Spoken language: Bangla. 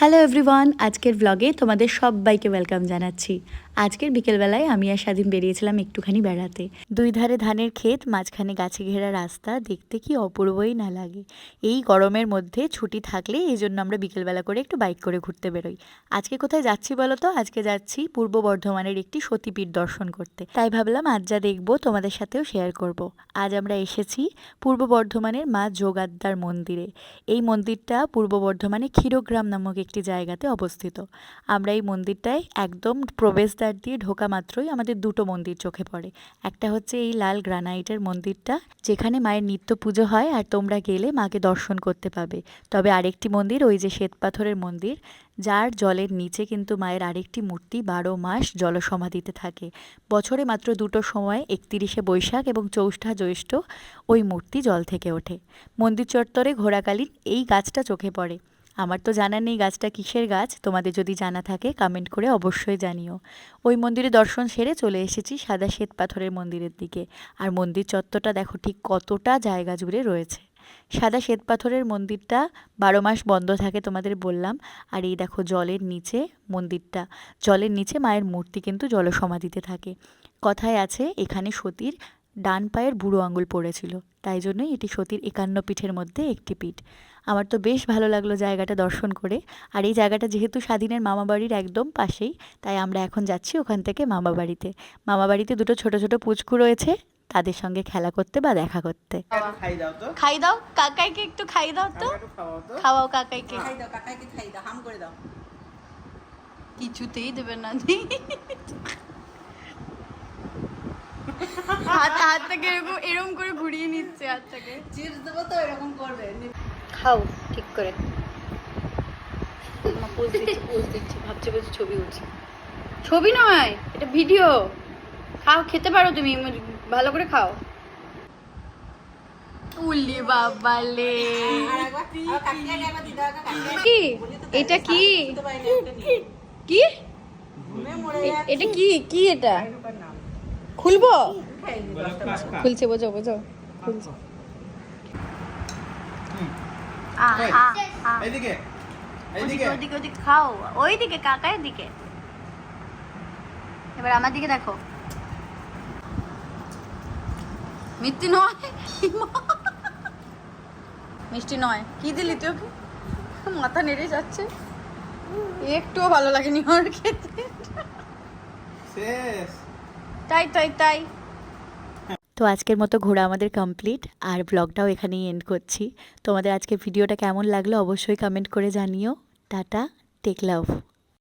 হ্যালো এভরিওয়ান আজকের ব্লগে তোমাদের সবাইকে ওয়েলকাম জানাচ্ছি। আজকের বিকেলবেলায় আমি আর স্বাধীন বেরিয়েছিলাম একটুখানি বেড়াতে। দুই ধারে ধানের ক্ষেত, মাঝখানে গাছে ঘেরা রাস্তা, দেখতে কি অপূর্বই না লাগে। এই গরমের মধ্যে ছুটি থাকলে এই জন্য আমরা বিকেলবেলা করে একটু বাইক করে ঘুরতে বেরোই। আজকে কোথায় যাচ্ছি বলো তো? আজকে যাচ্ছি পূর্ব বর্ধমানের একটি সতীপীঠ দর্শন করতে। তাই ভাবলাম আজ যা দেখব তোমাদের সাথেও শেয়ার করব। আজ আমরা এসেছি পূর্ব বর্ধমানের মা যোগাদ্দার মন্দিরে। এই মন্দিরটা পূর্ব বর্ধমানে ক্ষীরগ্রাম নামক একটি জায়গাতে অবস্থিত। আমরা এই মন্দিরটায় একদম প্রবেশদ্বার দিয়ে ঢোকা মাত্রই আমাদের দুটো মন্দির চোখে পড়ে। একটা হচ্ছে এই লাল গ্রানাইটের মন্দিরটা, যেখানে মায়ের নিত্য পুজো হয় আর তোমরা গেলে মাকে দর্শন করতে পাবে। তবে আরেকটি মন্দির, ওই যে শ্বেতপাথরের মন্দির, যার জলের নিচে কিন্তু মায়ের আরেকটি মূর্তি বারো মাস জলসমাধিতে থাকে। বছরে মাত্র দুটো সময়, একতিরিশে বৈশাখ এবং চৌষ্ঠা জ্যৈষ্ঠ, ওই মূর্তি জল থেকে ওঠে। মন্দির চত্বরে ঘোরাকালীন এই গাছটা চোখে পড়ে। আমার তো জানা নেই গাছটা কিসের গাছ, তোমাদের যদি জানা থাকে কমেন্ট করে অবশ্যই জানিও। ওই মন্দিরে দর্শন সেরে চলে এসেছি সাদা শ্বেত পাথরের মন্দিরের দিকে। আর মন্দির চত্বরটা দেখো ঠিক কতটা জায়গা জুড়ে রয়েছে। সাদা শ্বেত পাথরের মন্দিরটা বারো মাস বন্ধ থাকে তোমাদের বললাম। আর এই দেখো জলের নিচে মন্দিরটা। জলের নিচে মায়ের মূর্তি কিন্তু জলসমাধিতে থাকে। কথায় আছে, এখানে সতীর ডান পায়ের বুড়ো আঙুল পড়েছিল তাই জন্যই এটি সতীর একান্ন পিঠের মধ্যে একটি পিঠ। আমার তো বেশ ভালো লাগল জায়গাটা দর্শন করে আর এই জায়গাটা যেহেতু স্বাধীনের মামাবাড়ির একদম পাশেই তাই আমরা এখন যাচ্ছি ওখান থেকে মামাবাড়িতে মামাবাড়িতে দুটো ছোট ছোট পুচকু রয়েছে তাদের সঙ্গে খেলা করতে বা দেখা করতে। একটু খাই দাও তো। খাই দাও কাকাইকে একটু খাই দাও তো। খাওয়াও কাকাইকে। দাও কাকাইকে খাই দাও হাম করে দাও। কিছুতেই দেবে না। হাত হাতটাকে এরকম এরকম করে ঘুরিয়ে নিচ্ছে হাতটাকে। চিপস দেবো তো এরকম করবে। খাও ঠিক করে। পোজ দিচ্ছি পোজ দিচ্ছি ভাবছে বলছি ছবি উঠছে ছবি নয় এটা ভিডিও খাও খেতে পারো তুমি ভালো করে খাও। উল্লি বাবালে কি? এটা কি? কি এটা কি? কি এটা? খুলবো? খুলছে বোঝো বোঝো খুলছে। খাও। ওইদিকে কাকার দিকে। এবার আমার দিকে দেখো। মিষ্টি নয় মিষ্টি নয়। কি দিলি তুই ওকে? মাথা নেড়ে যাচ্ছে। একটুও ভালো লাগেনি ওর খেতে। শেষ। তাই তাই তাই। তো আজকের মতো ঘোরা আমাদের কমপ্লিট আর ব্লগটাও এখানেই এন্ড করছি। তোমাদের আজকে ভিডিওটা কেমন লাগল অবশ্যই কমেন্ট করে জানিও। টাটা টেক লাভ